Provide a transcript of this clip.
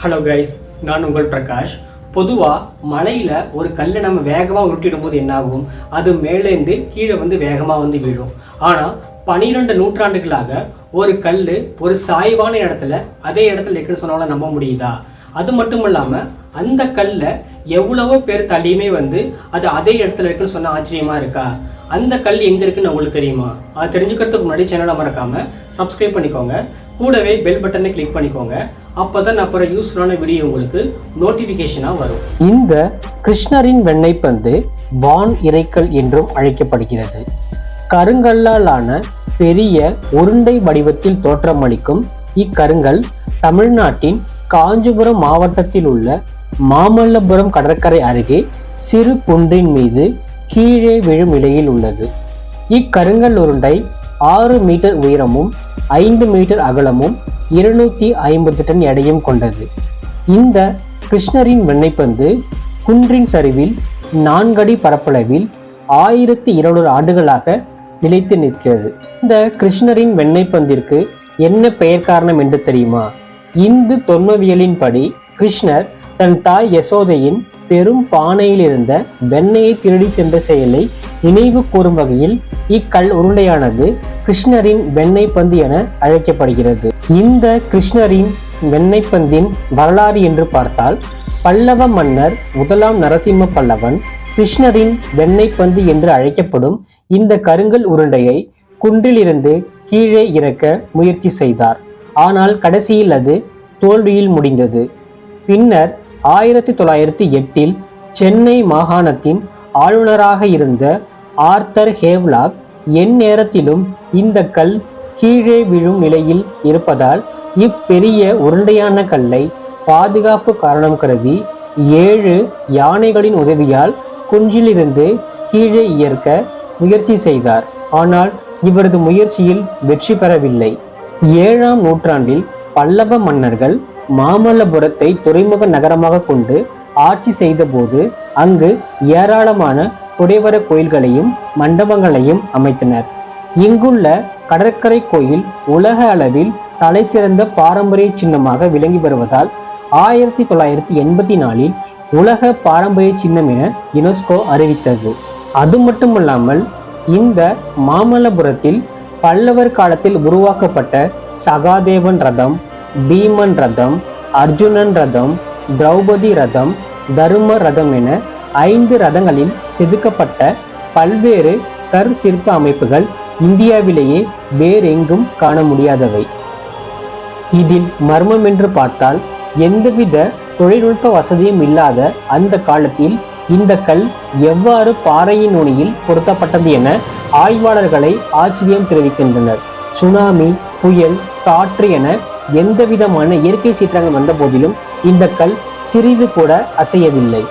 Hello guys நான் உங்கள் பிரகாஷ். பொதுவாக மலையில் ஒரு கல்லை நம்ம வேகமாக உருட்டிடும் போது என்னாகும்? அது மேலேருந்து கீழே வந்து வேகமாக வந்து விழும். ஆனால் பனிரெண்டு நூற்றாண்டுகளாக ஒரு கல் ஒரு சாய்வான இடத்துல அதே இடத்துல இருக்குன்னு சொன்னாலும் நம்ப முடியுதா? அது மட்டும் இல்லாமல் அந்த கல்லை எவ்வளவோ பேர் தள்ளியுமே வந்து அது அதே இடத்துல இருக்குன்னு சொன்னால் ஆச்சரியமாக இருக்கா? அந்த கல் எங்கே இருக்குன்னு உங்களுக்கு தெரியுமா? அது தெரிஞ்சுக்கிறதுக்கு முன்னாடி சேனலை மறக்காமல் சப்ஸ்கிரைப் பண்ணிக்கோங்க. கூடவே பெல் பட்டனை கிளிக் பண்ணிக்கோங்க. அப்போ தான் அப்புறம் யூஸ்ஃபுல்லான வீடியோ உங்களுக்கு நோட்டிஃபிகேஷனாக வரும். இந்த கிருஷ்ணரின் வெண்ணெய் பந்து வான் இறைக்கல் என்றும் அழைக்கப்படுகிறது. கருங்கல்லாலான பெரிய உருண்டை வடிவத்தில் தோற்றமளிக்கும் இக்கருங்கல் தமிழ்நாட்டின் காஞ்சிபுரம் மாவட்டத்தில் உள்ள மாமல்லபுரம் கடற்கரை அருகே சிறு குன்றின் மீது கீழே விழும் நிலையில் உள்ளது. இக்கருங்கல் உருண்டை ஆறு மீட்டர் உயரமும் ஐந்து மீட்டர் அகலமும் இருநூத்தி ஐம்பது டன் எடையும் கொண்டது. இந்த கிருஷ்ணரின் வெண்ணைப்பந்து குன்றின் சரிவில் நான்கடி பரப்பளவில் ஆயிரத்தி இருநூறு ஆண்டுகளாக நிலைத்து நிற்கிறது. இந்த கிருஷ்ணரின் வெண்ணைப்பந்திற்கு என்ன பெயர் காரணம் என்று தெரியுமா? இந்து தொன்மவியலின்படி கிருஷ்ணர் தன் தாய் யசோதையின் பெரும் பானையில் இருந்த வெண்ணையை திருடி சென்ற செயலை நினைவு கூறும் வகையில் இக்கல் உருண்டையானது கிருஷ்ணரின் வெண்ணெய் பந்து என அழைக்கப்படுகிறது. இந்த கிருஷ்ணரின் வெண்ணெய் பந்தின் வரலாறு என்று பார்த்தால் பல்லவ மன்னர் முதலாம் நரசிம்ம பல்லவன் கிருஷ்ணரின் வெண்ணெய் பந்து என்று அழைக்கப்படும் இந்த கருங்கல் உருண்டையை குன்றிலிருந்து கீழே இறக்க முயற்சி செய்தார். ஆனால் கடைசியில் அது தோல்வியில் முடிந்தது. பின்னர் ஆயிரத்தி தொள்ளாயிரத்தி எட்டில் சென்னை மாகாணத்தின் ஆளுநராக இருந்த ஆர்த்தர் ஹேவ்லாக் எந்நேரத்திலும் இந்த கல் கீழே விழும் நிலையில் இருப்பதால் இப்பெரிய உருண்டையான கல்லை பாதுகாப்பு காரணம் கருதி ஏழு யானைகளின் உதவியால் குஞ்சிலிருந்து கீழே இயற்க முயற்சி செய்தார். ஆனால் இவரது முயற்சியில் வெற்றி பெறவில்லை. ஏழாம் நூற்றாண்டில் பல்லவ மன்னர்கள் மாமல்லபுரத்தை துறைமுக நகரமாக கொண்டு ஆட்சி செய்தபோது அங்கு ஏராளமான குடைவர கோயில்களையும் மண்டபங்களையும் அமைத்தனர். இங்குள்ள கடற்கரை கோயில் உலக அளவில் தலை சிறந்த பாரம்பரிய சின்னமாக விளங்கி வருவதால் ஆயிரத்தி தொள்ளாயிரத்தி எண்பத்தி நாலில் உலக பாரம்பரிய சின்னம் என யுனெஸ்கோ அறிவித்தது. அது மட்டுமல்லாமல் இந்த மாமல்லபுரத்தில் பல்லவர் காலத்தில் உருவாக்கப்பட்ட சகாதேவன் ரதம் பீமன் ரதம் அர்ஜுனன் ரதம் திரௌபதி ரதம் தரும ரதம் என ஐந்து ரதங்களில் செதுக்கப்பட்ட பல்வேறு கர் சிற்ப அமைப்புகள் இந்தியாவிலேயே வேறெங்கும் காண முடியாதவை. இதில் மர்மம் என்று பார்த்தால் எந்தவித தொழில்நுட்ப வசதியும் இல்லாத அந்த காலத்தில் இந்த கல் எவ்வாறு பாறையின் நுனியில் பொருத்தப்பட்டது என ஆய்வாளர்களை ஆச்சரியம் தெரிவிக்கின்றனர். சுனாமி புயல் காற்று என எந்தவிதமான இயற்கை சீற்றங்கள் வந்த போதிலும் இந்த கல் சிறிது கூட அசையவில்லை.